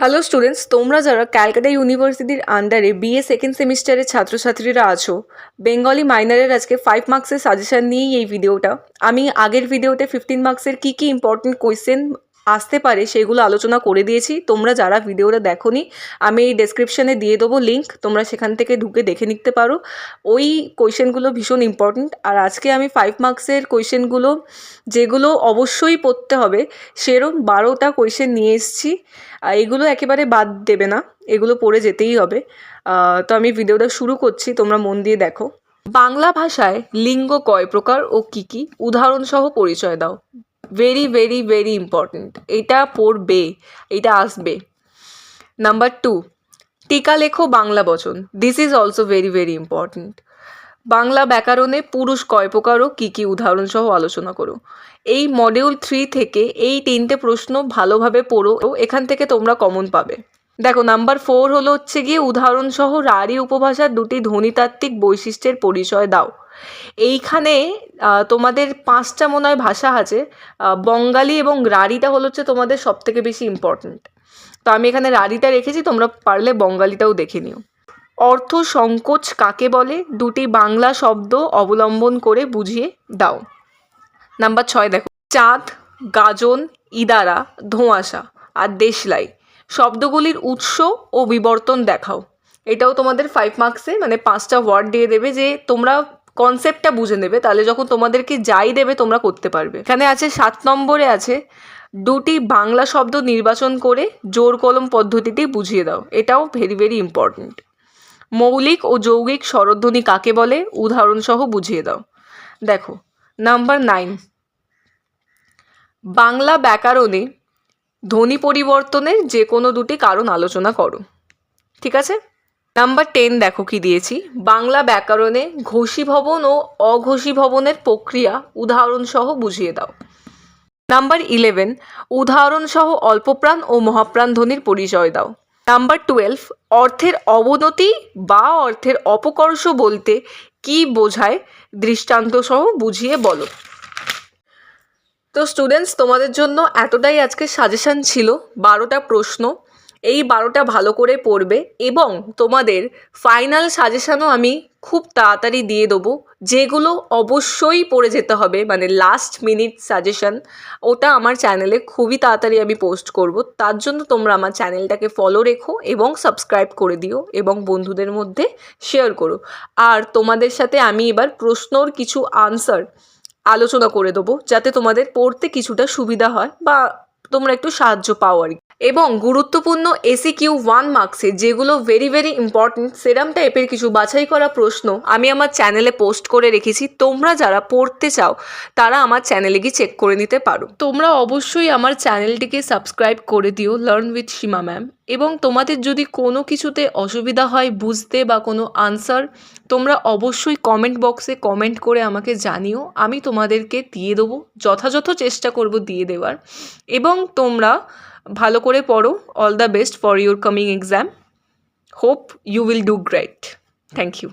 Hello students তোমরা যারা ক্যালকাটা ইউনিভার্সিটির আন্ডারে বিএ সেকেন্ড সেমিস্টারের ছাত্রছাত্রীরা আছো বেঙ্গলি মাইনারের আজকে ফাইভ মার্কসের সাজেশান নিয়েই এই ভিডিওটা আমি আগের ভিডিওতে ফিফটিন মার্কসের কী কী ইম্পর্টেন্ট কোয়েশ্চেন আসতে পারে, সেগুলো আলোচনা করে দিয়েছি। তোমরা যারা ভিডিওটা দেখোনি, আমি এই ডেসক্রিপশানে দিয়ে দেবো লিঙ্ক তোমরা সেখান থেকে ঢুকে দেখে নিতে পারো। ওই কোয়েশ্চেনগুলো ভীষণ ইম্পর্টেন্ট আর আজকে আমি ফাইভ মার্কসের কোয়েশ্চেনগুলো যেগুলো অবশ্যই পড়তে হবে, সেরম বারোটা কোয়েশ্চেন নিয়ে এসেছি। এগুলো একেবারে বাদ দেবে না, এগুলো পড়ে যেতেই হবে। তো আমি ভিডিওটা শুরু করছি, তোমরা মন দিয়ে দেখো। বাংলা ভাষায় লিঙ্গ কয় প্রকার ও কী কী? উদাহরণসহ পরিচয় দাও। ভেরি ভেরি ভেরি ইম্পর্ট্যান্ট এটা পড়বে, এটা আসবে। নাম্বার টু টিকা লেখো বাংলা বচন। This is also very very important Bangla ব্যাকরণে পুরুষ কয় প্রকার ও কী কী উদাহরণসহ আলোচনা করো। এই মডিউল থ্রি থেকে এই তিনটে প্রশ্ন ভালোভাবে পড়ো, এখান থেকে তোমরা কমন পাবে। দেখো নাম্বার ফোর হলো হচ্ছে গিয়ে উদাহরণসহ রাঢ়ী উপভাষার দুটি ধ্বনিতাত্ত্বিক বৈশিষ্ট্যের পরিচয় দাও। এইখানে তোমাদের পাঁচটা মনে হয় ভাষা আছে। বঙ্গালী এবং রাঢ়িটা হলো হচ্ছে তোমাদের সব থেকে বেশি ইম্পর্ট্যান্ট তো আমি এখানে রাঢ়িটা রেখেছি, তোমরা পারলে বঙ্গালীটাও দেখে নিও। অর্থ সংকোচ কাকে বলে? দুটি বাংলা শব্দ অবলম্বন করে বুঝিয়ে দাও। নাম্বার ছয় দেখো। চাঁদ, গাজন, ইদারা, ধোঁয়াশা আর দেশলাই। শব্দগুলির উৎস ও বিবর্তন দেখাও। এটাও তোমাদের ফাইভ মার্কসে মানে পাঁচটা ওয়ার্ড দিয়ে দেবে যে তোমরা কনসেপ্টটা বুঝে নেবে, তাহলে যখন তোমাদেরকে যাই দেবে তোমরা করতে পারবে। এখানে আছে সাত নম্বরে আছে, দুটি বাংলা শব্দ নির্বাচন করে জোর কলম পদ্ধতিতে বুঝিয়ে দাও। এটাও ভেরি ভেরি ইম্পর্ট্যান্ট মৌলিক ও যৌগিক স্বরধ্বনি কাকে বলে? উদাহরণসহ বুঝিয়ে দাও। দেখো নাম্বার নাইন বাংলা ব্যাকরণে ধ্বনি পরিবর্তনের যে কোনো দুটি কারণ আলোচনা করো। ঠিক আছে? নাম্বার টেন দেখো কি দিয়েছি। বাংলা ব্যাকরণে ঘোষীভবন ও অঘোষীভবনের প্রক্রিয়া উদাহরণসহ বুঝিয়ে দাও। নাম্বার ইলেভেন উদাহরণসহ অল্পপ্রাণ ও মহাপ্রাণ ধ্বনির পরিচয় দাও। নাম্বার টুয়েলভ অর্থের অবনতি বা অর্থের অপকর্ষ বলতে কি বোঝায় দৃষ্টান্তসহ বুঝিয়ে বলো। তো স্টুডেন্টস তোমাদের জন্য এতটাই আজকে সাজেশান ছিল, বারোটা প্রশ্ন। এই বারোটা ভালো করে পড়বে এবং তোমাদের ফাইনাল সাজেশানও আমি খুব তাড়াতাড়ি দিয়ে দেবো, যেগুলো অবশ্যই পড়ে যেতে হবে মানে লাস্ট মিনিট সাজেশন ওটা আমার চ্যানেলে খুবই তাড়াতাড়ি আমি পোস্ট করব তার জন্য তোমরা আমার চ্যানেলটাকে ফলো রেখো এবং সাবস্ক্রাইব করে দিও এবং বন্ধুদের মধ্যে শেয়ার করো আর তোমাদের সাথে আমি এবার প্রশ্নর কিছু আনসার আলোচনা করে দেবো, যাতে তোমাদের পড়তে কিছুটা সুবিধা হয় বা তোমরা একটু সাহায্য পাও আর। এবং গুরুত্বপূর্ণ এসি কিউ ওয়ান মার্কসে যেগুলো ভেরি ভেরি ইম্পর্টেন্ট সেরাম টাইপের কিছু বাছাই করা প্রশ্ন আমি আমার চ্যানেলে পোস্ট করে রেখেছি। তোমরা যারা পড়তে চাও, তারা আমার চ্যানেলে গিয়ে চেক করে নিতে পারো। তোমরা অবশ্যই আমার চ্যানেলটিকে সাবস্ক্রাইব করে দিও লার্ন উইথ সীমা ম্যাম এবং তোমাদের যদি কোনো কিছুতে অসুবিধা হয়, বুঝতে বা কোনো আনসার তোমরা অবশ্যই কমেন্ট বক্সে কমেন্ট করে আমাকে জানিও। আমি তোমাদেরকে দিয়ে দেবো, যথাযথ চেষ্টা করব দিয়ে দেওয়ার। এবং তোমরা ভালো করে পড়ো। All the best for your coming exam hope you will do great thank you